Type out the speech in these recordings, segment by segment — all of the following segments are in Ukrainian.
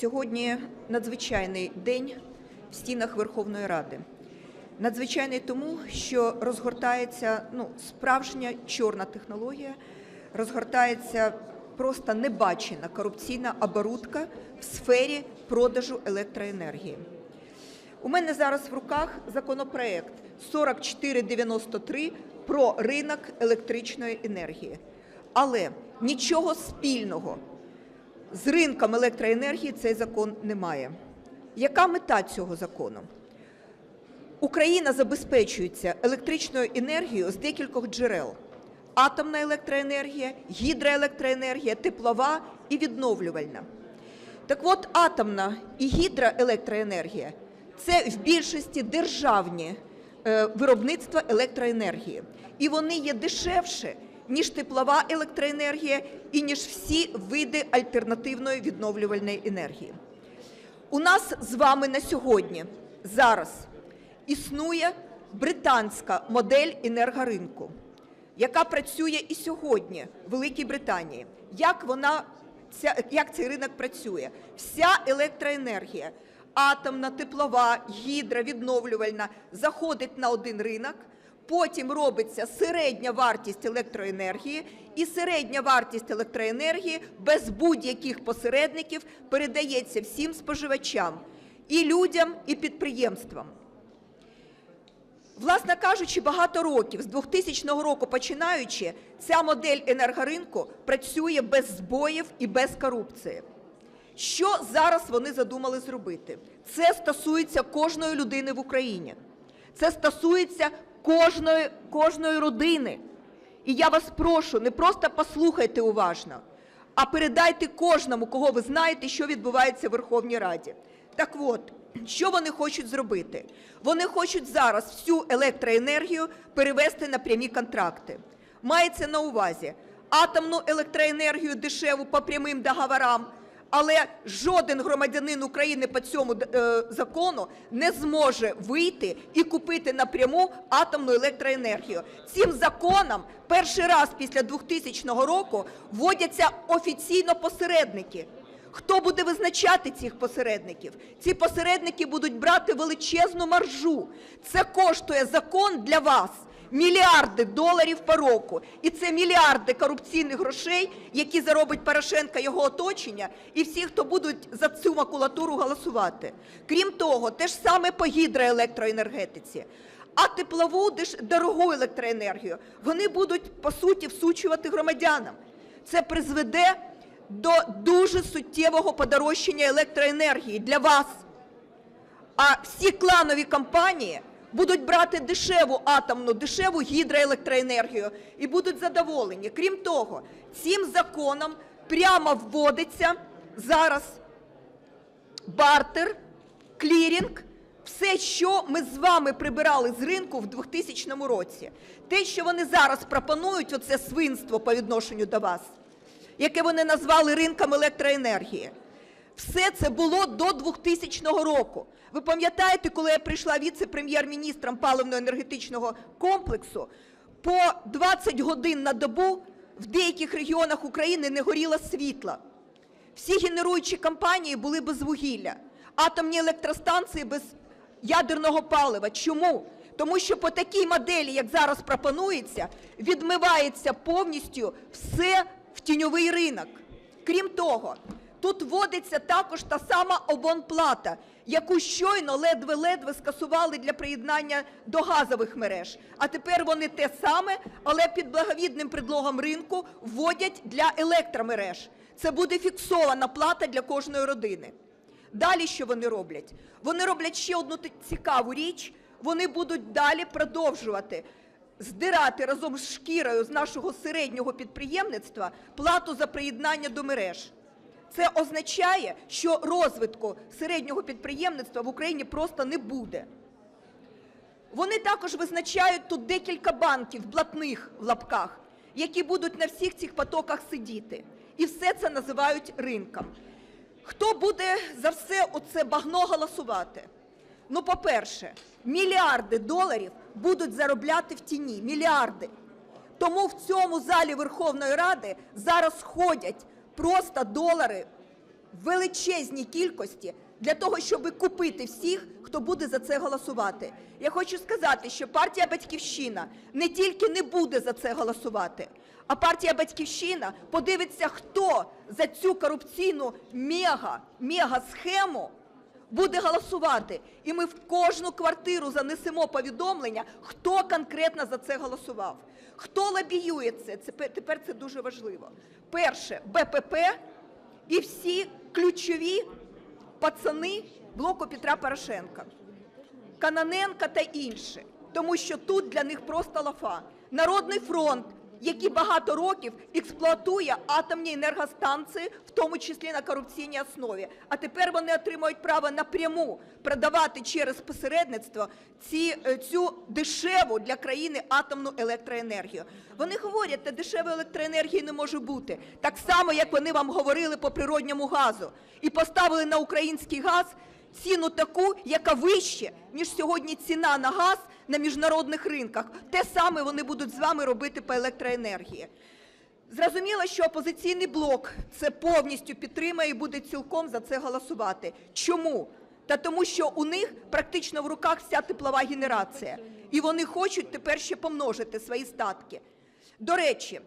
Сьогодні надзвичайний день в стінах Верховної Ради. Надзвичайний тому, що розгортається ну, справжня чорна технологія, розгортається просто небачена корупційна оборудка в сфері продажу електроенергії. У мене зараз в руках законопроект 4493 про ринок електричної енергії. Але нічого спільного з ринком електроенергії цей закон не має. Яка мета цього закону? Україна забезпечується електричною енергією з декількох джерел: атомна електроенергія, гідроелектроенергія, теплова і відновлювальна. Так от, атомна і гідроелектроенергія це в більшості державні е, виробництва електроенергії. І вони є дешевше, ніж теплова електроенергія і ніж всі види альтернативної відновлювальної енергії. У нас з вами на сьогодні зараз існує британська модель енергоринку, яка працює і сьогодні в Великій Британії. Як вона як цей ринок працює? Вся електроенергія, атомна, теплова, гідра, відновлювальна, заходить на один ринок. Потім робиться середня вартість електроенергії, і середня вартість електроенергії без будь-яких посередників передається всім споживачам і людям, і підприємствам. Власне кажучи, багато років, з 2000 року починаючи, ця модель енергоринку працює без збоїв і без корупції. Що зараз вони задумали зробити? Це стосується кожної людини в Україні. Це стосується кожної, кожної родини. І я вас прошу, не просто послухайте уважно, а передайте кожному, кого ви знаєте, що відбувається в Верховній Раді. Так от, що вони хочуть зробити? Вони хочуть зараз всю електроенергію перевести на прямі контракти. Мається на увазі атомну електроенергію дешеву по прямим договорам, але жоден громадянин України по цьому е, закону не зможе вийти і купити напряму атомну електроенергію. Цим законом перший раз після 2000 року вводяться офіційно посередники. Хто буде визначати цих посередників? Ці посередники будуть брати величезну маржу. Це коштує закон для вас мільярди доларів по року. І це мільярди корупційних грошей, які заробить Порошенка його оточення, і всі, хто будуть за цю макулатуру голосувати. Крім того, те ж саме по гідроелектроенергетиці. А теплову дорогу електроенергію вони будуть по суті всучувати громадянам. Це призведе до дуже суттєвого подорожчання електроенергії для вас. А всі кланові компанії будуть брати дешеву атомну, дешеву гідроелектроенергію і будуть задоволені. Крім того, цим законом прямо вводиться зараз бартер, клірінг, все, що ми з вами прибирали з ринку в 2000 році. Те, що вони зараз пропонують, оце свинство по відношенню до вас, яке вони назвали ринком електроенергії. Все це було до 2000 року. Ви пам'ятаєте, коли я прийшла віце-прем'єр-міністром паливно-енергетичного комплексу, по 20 годин на добу в деяких регіонах України не горіло світло. Всі генеруючі компанії були без вугілля, атомні електростанції без ядерного палива. Чому? Тому що по такій моделі, як зараз пропонується, відмивається повністю все в тіньовий ринок. Крім того, Тут вводиться також та сама обонплата, яку щойно ледве-ледве скасували для приєднання до газових мереж. А тепер вони те саме, але під благовідним предлогом ринку вводять для електромереж. Це буде фіксована плата для кожної родини. Далі що вони роблять? Вони роблять ще одну цікаву річ. Вони будуть далі продовжувати здирати разом з шкірою з нашого середнього підприємництва плату за приєднання до мереж. Це означає, що розвитку середнього підприємництва в Україні просто не буде. Вони також визначають тут декілька банків, блатних в лапках, які будуть на всіх цих потоках сидіти. І все це називають ринком. Хто буде за все оце багно голосувати? Ну, по-перше, мільярди доларів будуть заробляти в тіні. Мільярди. Тому в цьому залі Верховної Ради зараз ходять просто долари в величезній кількості для того, щоб купити всіх, хто буде за це голосувати. Я хочу сказати, що партія Батьківщина не тільки не буде за це голосувати, а партія Батьківщина подивиться, хто за цю корупційну мега, мега схему буде голосувати. І ми в кожну квартиру занесемо повідомлення, хто конкретно за це голосував. Хто лобіює це? Це тепер це дуже важливо. Перше БПП і всі ключові пацани блоку Петра Порошенка. Каноненка та інші, тому що тут для них просто лафа. Народний фронт, який багато років експлуатує атомні енергостанції, в тому числі на корупційній основі. А тепер вони отримують право напряму продавати через посередництво ці, е, цю дешеву для країни атомну електроенергію. Вони говорять, та дешевої електроенергії не може бути. Так само, як вони вам говорили по природньому газу. І поставили на український газ ціну таку, яка вище, ніж сьогодні ціна на газ на міжнародних ринках. Те саме вони будуть з вами робити по електроенергії. Зрозуміло, що опозиційний блок це повністю підтримає і буде цілком за це голосувати. Чому? Та тому, що у них практично в руках вся теплова генерація, і вони хочуть тепер ще помножити свої статки. До речі,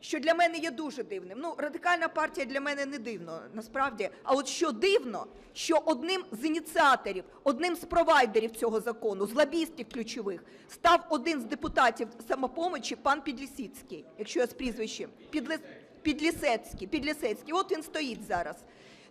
що для мене є дуже дивним. Ну, радикальна партія для мене не дивно, насправді. А от що дивно, що одним з ініціаторів, одним з провайдерів цього закону, з лобістів ключових, став один з депутатів самопомочі, пан Підлісіцький, якщо я з прізвищем, Підлис... Підлісецький, Підлісецький. От він стоїть зараз.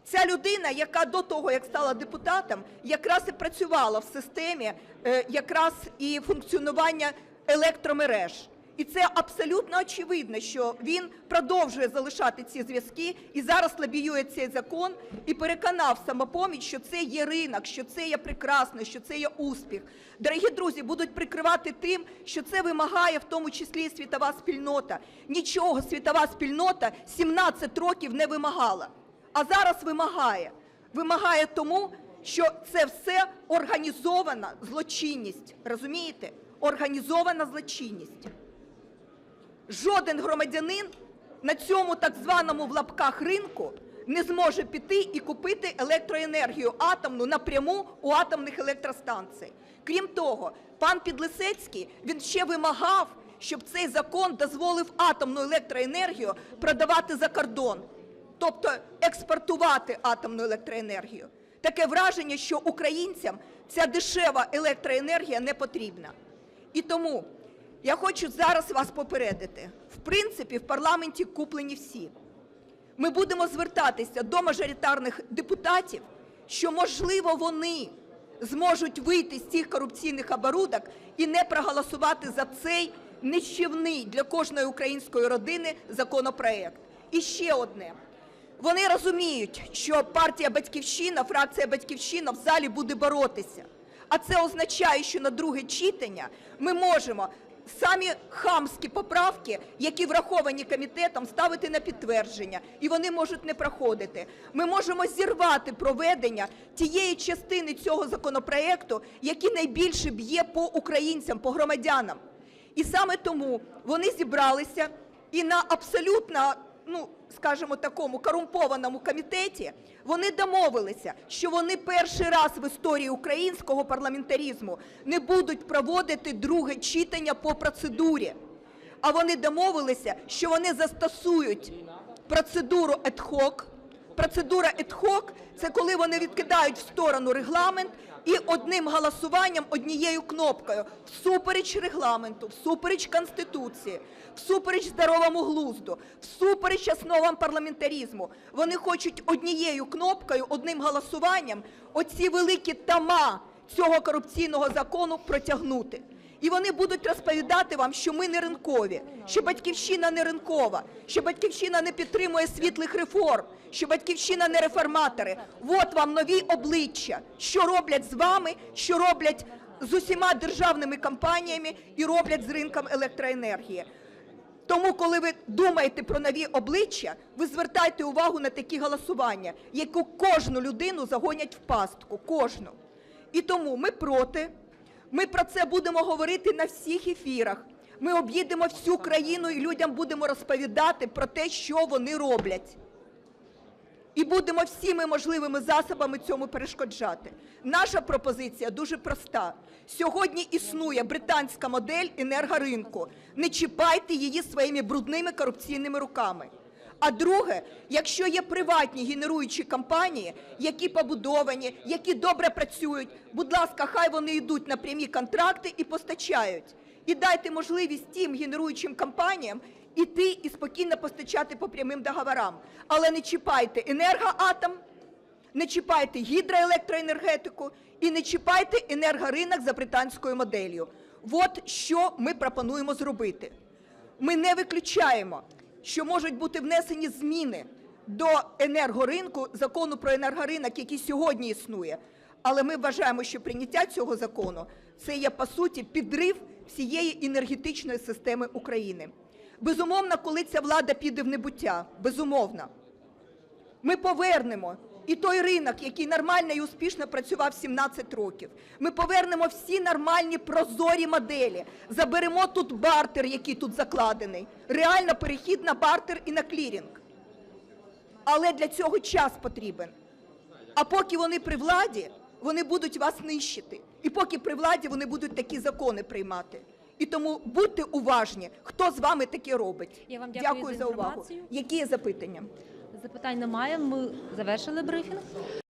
Ця людина, яка до того, як стала депутатом, якраз і працювала в системі е, якраз і функціонування електромереж. І це абсолютно очевидно, що він продовжує залишати ці зв'язки і зараз лобіює цей закон і переконав самопоміч, що це є ринок, що це є прекрасно, що це є успіх. Дорогі друзі, будуть прикривати тим, що це вимагає в тому числі і світова спільнота. Нічого світова спільнота 17 років не вимагала, а зараз вимагає. Вимагає тому, що це все організована злочинність. Розумієте? Організована злочинність. Жоден громадянин на цьому так званому в лапках ринку не зможе піти і купити електроенергію атомну напряму у атомних електростанцій. Крім того, пан Підлисецький він ще вимагав, щоб цей закон дозволив атомну електроенергію продавати за кордон, тобто експортувати атомну електроенергію. Таке враження, що українцям ця дешева електроенергія не потрібна. І тому я хочу зараз вас попередити. В принципі, в парламенті куплені всі. Ми будемо звертатися до мажоритарних депутатів, що, можливо, вони зможуть вийти з цих корупційних оборудок і не проголосувати за цей нищівний для кожної української родини законопроект. І ще одне. Вони розуміють, що партія Батьківщина, фракція Батьківщина в залі буде боротися. А це означає, що на друге читання ми можемо самі хамські поправки, які враховані комітетом, ставити на підтвердження, і вони можуть не проходити. Ми можемо зірвати проведення тієї частини цього законопроекту, який найбільше б'є по українцям, по громадянам. І саме тому вони зібралися і на абсолютно, ну скажімо, такому корумпованому комітеті вони домовилися, що вони перший раз в історії українського парламентаризму не будуть проводити друге читання по процедурі. А вони домовилися, що вони застосують процедуру ad hoc. Процедура ad hoc – це коли вони відкидають в сторону регламент і одним голосуванням, однією кнопкою, всупереч регламенту, всупереч Конституції, всупереч здоровому глузду, всупереч основам парламентаризму. Вони хочуть однією кнопкою, одним голосуванням оці великі тама цього корупційного закону протягнути. І вони будуть розповідати вам, що ми не ринкові, що батьківщина не ринкова, що батьківщина не підтримує світлих реформ, що батьківщина не реформатори. От вам нові обличчя, що роблять з вами, що роблять з усіма державними компаніями і роблять з ринком електроенергії. Тому, коли ви думаєте про нові обличчя, ви звертайте увагу на такі голосування, яку кожну людину загонять в пастку. Кожну. І тому ми проти. Ми про це будемо говорити на всіх ефірах. Ми об'їдемо всю країну і людям будемо розповідати про те, що вони роблять. і будемо всіми можливими засобами цьому перешкоджати. Наша пропозиція дуже проста. Сьогодні існує британська модель енергоринку. Не чіпайте її своїми брудними корупційними руками. А друге, якщо є приватні генеруючі компанії, які побудовані, які добре працюють, будь ласка, хай вони йдуть на прямі контракти і постачають. І дайте можливість тим генеруючим компаніям іти і спокійно постачати по прямим договорам. Але не чіпайте енергоатом, не чіпайте гідроелектроенергетику і не чіпайте енергоринок за британською моделлю. От що ми пропонуємо зробити. Ми не виключаємо, що можуть бути внесені зміни до енергоринку, закону про енергоринок, який сьогодні існує. Але ми вважаємо, що прийняття цього закону це є по суті підрив всієї енергетичної системи України. Безумовно, коли ця влада піде в небуття, безумовно, ми повернемо і той ринок, який нормально і успішно працював 17 років. Ми повернемо всі нормальні прозорі моделі. Заберемо тут бартер, який тут закладений. Реально перехід на бартер і на клірінг. Але для цього час потрібен. А поки вони при владі, вони будуть вас нищити. І поки при владі вони будуть такі закони приймати. І тому будьте уважні, хто з вами таке робить. Я вам дякую за за увагу. Які є запитання? Запитань немає. Ми завершили брифінг.